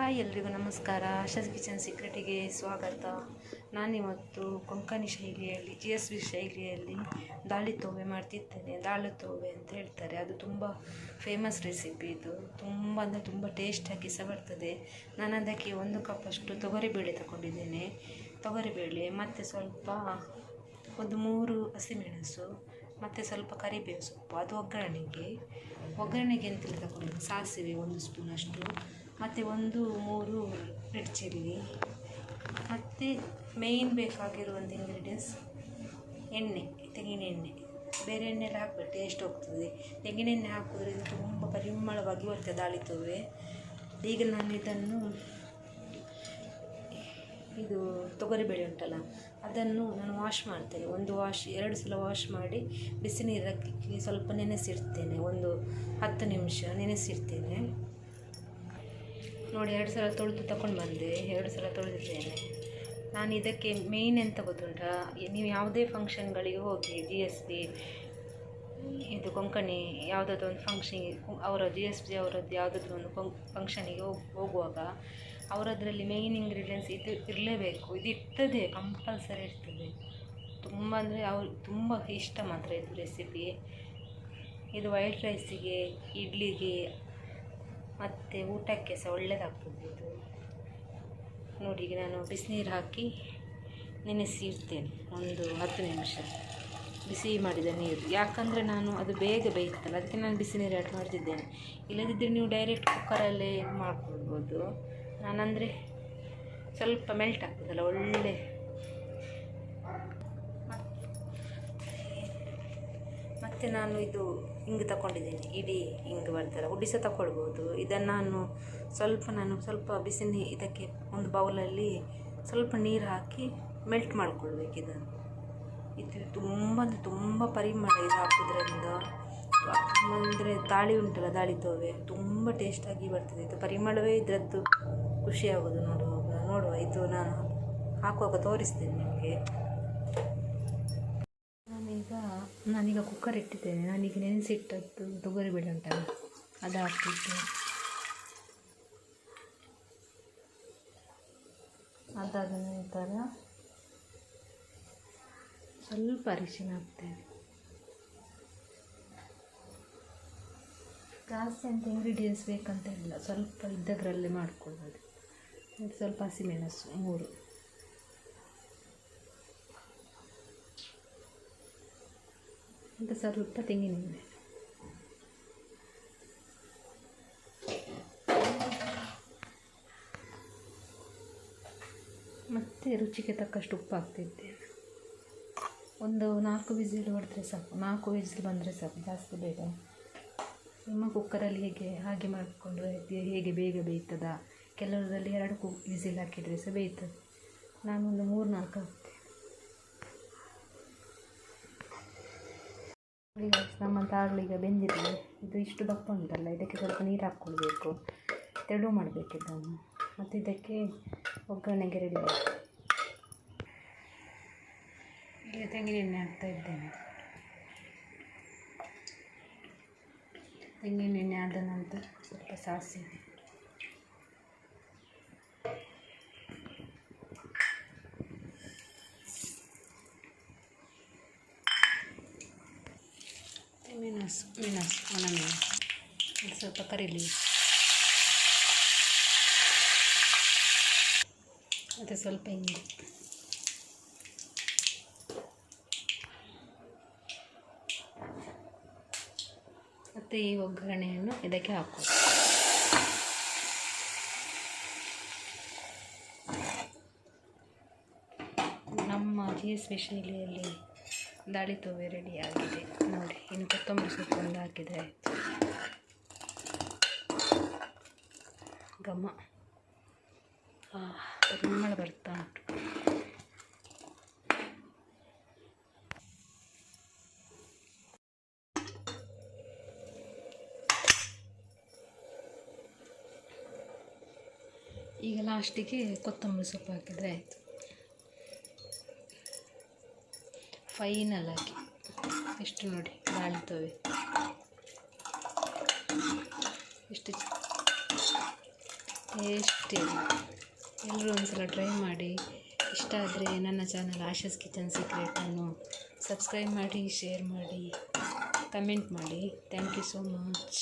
Hi ಎಲ್ರಿಗೂ ನಮಸ್ಕಾರ. Asha's kitchen ಸೀಕ್ರೆಟಿಗೆ ಸ್ವಾಗತ. ನಾನಿವತ್ತು ಕೊಂಕಣಿ ಶೈಲಿಯಲ್ಲಿ, ಜಿ ಎಸ್ ಬಿ ಶೈಲಿಯಲ್ಲಿ ದಾಳಿ ತೋವೆ ಮಾಡ್ತಿದ್ದೇನೆ. ದಾಳಿ ತೋವೆ ಅಂತ ಹೇಳ್ತಾರೆ. ಅದು ತುಂಬ ಫೇಮಸ್ ರೆಸಿಪಿ ಇದು. ತುಂಬ ಅಂದರೆ ತುಂಬ ಟೇಸ್ಟಾಗಿ ಸಹ ಬರ್ತದೆ. ನಾನು ಅದಕ್ಕೆ ಒಂದು ಕಪ್ಪಷ್ಟು ತೊಗರಿಬೇಳೆ ತಗೊಂಡಿದ್ದೇನೆ. ತೊಗರಿಬೇಳೆ ಮತ್ತು ಸ್ವಲ್ಪ ಒಂದು ಮೂರು ಹಸಿಮೆಣಸು, ಮತ್ತು ಸ್ವಲ್ಪ ಕರಿಬೇವು ಸೊಪ್ಪು. ಅದು ಒಗ್ಗರಣೆಗೆ. ಒಗ್ಗರಣೆಗೆ ಎಂತೆಲ್ಲ ತಗೊಂಡಿದ್ದು? ಸಾಸಿವೆ ಒಂದು ಸ್ಪೂನಷ್ಟು ಮತ್ತು ಒಂದು, ಮೂರು ರೆಡ್ ಚಿಲ್ಲಿ ಮತ್ತು ಮೇಯ್ನ್ ಬೇಕಾಗಿರುವಂಥ ಇಂಗ್ರೀಡಿಯೆಂಟ್ಸ್ ಎಣ್ಣೆ, ತೆಂಗಿನ ಎಣ್ಣೆ. ಬೇರೆ ಎಣ್ಣೆ ಎಲ್ಲ ಹಾಕಬೇಕು ಟೇಸ್ಟ್ ಹೋಗ್ತದೆ. ತೆಂಗಿನ ಎಣ್ಣೆ ಹಾಕೋದ್ರಿಂದ ತುಂಬ ಪರಿಮಳವಾಗಿ ಬರ್ತದೆ ದಾಳಿ ತೊವೆ ಈಗ ನಾನು ಇದನ್ನು ಇದು ತೊಗರಿಬೇಳೆ ಉಂಟಲ್ಲ, ಅದನ್ನು ನಾನು ವಾಶ್ ಮಾಡ್ತೇನೆ. ಒಂದು ವಾಶ್ ಎರಡು ಸಲ ವಾಶ್ ಮಾಡಿ ಬಿಸಿ ನೀರಕ್ಕೆ ಸ್ವಲ್ಪ ನೆನೆಸಿಡ್ತೇನೆ. ಒಂದು ಹತ್ತು ನಿಮಿಷ ನೆನೆಸಿಡ್ತೇನೆ. ನೋಡಿ ಎರಡು ಸಲ ತೊಳೆದು ತಗೊಂಡು ಬಂದೆ, ಎರಡು ಸಲ ತೊಳೆದಿದ್ದೇನೆ. ನಾನು ಇದಕ್ಕೆ ಮೇಯ್ನ್ ಎಂತ ಗೊತ್ತುಂಟಾ? ನೀವು ಯಾವುದೇ ಫಂಕ್ಷನ್ಗಳಿಗೆ ಹೋಗಿ ಜಿ ಎಸ್ ಬಿ ಇದು ಕೊಂಕಣಿ ಯಾವುದಾದ್ರು ಒಂದು ಫಂಕ್ಷನ್ ಅವರ ಜಿ ಎಸ್ ಬಿ ಅವರದ್ದು ಯಾವುದಾದ್ರು ಒಂದು ಫಂಕ್ಷನಿಗೆ ಹೋಗಿ, ಹೋಗುವಾಗ ಅವರದ್ರಲ್ಲಿ ಮೇಯ್ನ್ ಇಂಗ್ರೀಡಿಯೆಂಟ್ಸ್ ಇದು ಇರಲೇಬೇಕು. ಇದು ಇರ್ತದೆ ಕಂಪಲ್ಸರಿ ಇರ್ತದೆ. ತುಂಬ ಅಂದರೆ ಅವ್ರು ತುಂಬ ಇಷ್ಟ ಮಾತ್ರ ಇದು ರೆಸಿಪಿ ಇದು ವೈಟ್ ರೈಸಿಗೆ ಇಡ್ಲಿಗೆ ಮತ್ತು ಊಟಕ್ಕೆ ಸಹ ಒಳ್ಳೆಯದಾಗ್ತದೆ ಇದು. ನೋಡಿ, ಈಗ ನಾನು ಬಿಸಿನೀರು ಹಾಕಿ ನೆನೆಸಿ ಇಡ್ತೇನೆ ಒಂದು ಹತ್ತು ನಿಮಿಷ. ಬಿಸಿ ಮಾಡಿದ ನೀರು. ಯಾಕಂದರೆ ನಾನು ಅದು ಬೇಗ ಬೇಯುತ್ತಲ್ಲ, ಅದಕ್ಕೆ ನಾನು ಬಿಸಿ ನೀರು ಆ್ಯಡ್ ಮಾಡ್ತಿದ್ದೇನೆ. ಇಲ್ಲದಿದ್ದರೆ ನೀವು ಡೈರೆಕ್ಟ್ ಕುಕ್ಕರಲ್ಲೇ ಮಾಡ್ಕೊಳ್ಬೋದು. ನಾನಂದರೆ ಸ್ವಲ್ಪ ಮೆಲ್ಟ್ ಆಗ್ತದಲ್ಲ, ಒಳ್ಳೆ. ಮತ್ತು ನಾನು ಇದು ಹಿಂಗೆ ತಗೊಂಡಿದ್ದೀನಿ ಇಡೀ ಹಿಂಗೆ ಬರ್ತಾರೆ ಉಡಿ ಸಹ ತಗೊಳ್ಬೋದು ಇದನ್ನು ನಾನು ಸ್ವಲ್ಪ ನಾನು ಸ್ವಲ್ಪ ಬಿಸಿ ನೀ ಇದಕ್ಕೆ ಒಂದು ಬೌಲಲ್ಲಿ ಸ್ವಲ್ಪ ನೀರು ಹಾಕಿ ಮೆಲ್ಟ್ ಮಾಡ್ಕೊಳ್ಬೇಕು ಇದನ್ನು. ಇದು ತುಂಬ ತುಂಬ ಪರಿಮಳ ಇದು ಹಾಕೋದ್ರಿಂದ. ಅಂದರೆ ದಾಳಿ ಉಂಟಲ್ಲ, ದಾಳಿ ತೋವೆ. ತುಂಬ ಟೇಸ್ಟಾಗಿ ಬರ್ತದೆ. ಇದು ಪರಿಮಳವೇ ಇದರದ್ದು ಖುಷಿಯಾಗೋದು ನೋಡುವಾಗ. ನೋಡುವ, ಇದು ನಾನು ಹಾಕುವಾಗ ತೋರಿಸ್ತೇನೆ ನಿಮಗೆ. ನಾನೀಗ ನಾನೀಗ ಕುಕ್ಕರ್ ಇಟ್ಟಿದ್ದೇನೆ. ನಾನೀಗ ನೆನೆಸಿಟ್ಟದ್ದು ತೊಗರಿಬೇಳೆ ಉಂಟಲ್ಲ, ಅದು ಹಾಕ್ಬಿಟ್ಟು. ಅದಾದ ನಂತರ ಸ್ವಲ್ಪ ಅರಿಶಿನ ಹಾಕ್ತೇನೆ. ಜಾಸ್ತಿ ಅಂತ ಇಂಗ್ರೀಡಿಯೆಂಟ್ಸ್ ಬೇಕಂತ ಇಲ್ಲ, ಸ್ವಲ್ಪ ಇದ್ದದ್ರಲ್ಲೇ ಮಾಡ್ಕೊಳ್ಬೋದು ಸ್ವಲ್ಪ ಹಸಿಮೆಣಸು, ಮೂರು. ಮತ್ತು ಸ್ವಲ್ಪ ತೆಂಗಿನೆಣ್ಣೆ ಮತ್ತು ರುಚಿಗೆ ತಕ್ಕಷ್ಟು ಉಪ್ಪು ಹಾಕ್ತಿದ್ದೇನೆ. ಒಂದು ನಾಲ್ಕು ವಿಸಿಲ್ ಹೊಡೆದ್ರೆ ಸಾಕು. ನಾಲ್ಕು ವಿಸಿಲ್ ಬಂದರೆ ಸಾಕು. ಜಾಸ್ತಿ ಬೇಗ. ನಿಮ್ಮ ಕುಕ್ಕರಲ್ಲಿ ಹೇಗೆ, ಹಾಗೆ ಮಾಡಿಕೊಂಡು ಹೇಗೆ ಬೇಗ ಬೇಯ್ತದ? ಕೆಲವರಲ್ಲಿ ಎರಡು ಕು ವಿಸಿಲ್ ಹಾಕಿದರೆ ಸಹ ಬೇಯ್ತದೆ. ನಾನೊಂದು ಮೂರು ನಾಲ್ಕು ಹಾಕ್ತೇನೆ. ನಮ್ಮ ತಾಳ್ಳಿಗ ಬೆಂದಿದೆ ಇದು ಇಷ್ಟು ದಪ್ಪ ಉಂಟಲ್ಲ, ಇದಕ್ಕೆ ಸ್ವಲ್ಪ ನೀರು ಹಾಕ್ಕೊಳ್ಬೇಕು ತೆಳು ಮಾಡಬೇಕು ಇದನ್ನು ಮತ್ತು ಇದಕ್ಕೆ ಒಗ್ಗರಣೆಗೆ ರೆಡಿ ಈಗ ತೆಂಗಿನೆಣ್ಣೆ ಹಾಕ್ತಾ ಇದ್ದೇನೆ. ತೆಂಗಿನೆಣ್ಣೆ ಆದ ನಂತರ ಸ್ವಲ್ಪ ಸಾಸಿವೆ. ಮೆಣಸು ಮೆಣಸು ಸ್ವಲ್ಪ ಕರಿಲಿ ಮತ್ತು ಸ್ವಲ್ಪ ಹಿಂಗೆ ಮತ್ತು ಈ ಒಗ್ಗರಣೆಯನ್ನು ಇದಕ್ಕೆ ಹಾಕೋದು ನಮ್ಮ ಜಿ ಎಸ್ ಬಿ ಶೈಲಿಯಲ್ಲಿ ದಾಳಿ ರೆಡಿ ನೋಡಿ ಇನ್ನು ಕೊತ್ತಂಬರಿ ಸೊಪ್ಪು ಒಂದು ಹಾಕಿದರೆ ಆಯಿತು ಘಮ ಪರಿಮಳ ಬರ್ತಾ ಉಂಟು. ಈಗ ಲಾಸ್ಟಿಗೆ ಕೊತ್ತಂಬರಿ ಸೊಪ್ಪು ಹಾಕಿದರೆ ಆಯಿತು. ಫೈನಲ್ ಆಗಿ. ಎಷ್ಟು ನೋಡಿ ಬಾಳ್ತವೆ ಇಷ್ಟು ಟೇಸ್ಟಿ ಎಲ್ಲರೂ ಒಂದ್ಸಲ ಟ್ರೈ ಮಾಡಿ. ಇಷ್ಟ ಆದರೆ ನನ್ನ ಚಾನಲ್ ಆಶಸ್ ಕಿಚನ್ ಸೀಕ್ರೆಟನ್ನು ಸಬ್ಸ್ಕ್ರೈಬ್ ಮಾಡಿ ಶೇರ್ ಮಾಡಿ ಕಮೆಂಟ್ ಮಾಡಿ. Thank you so much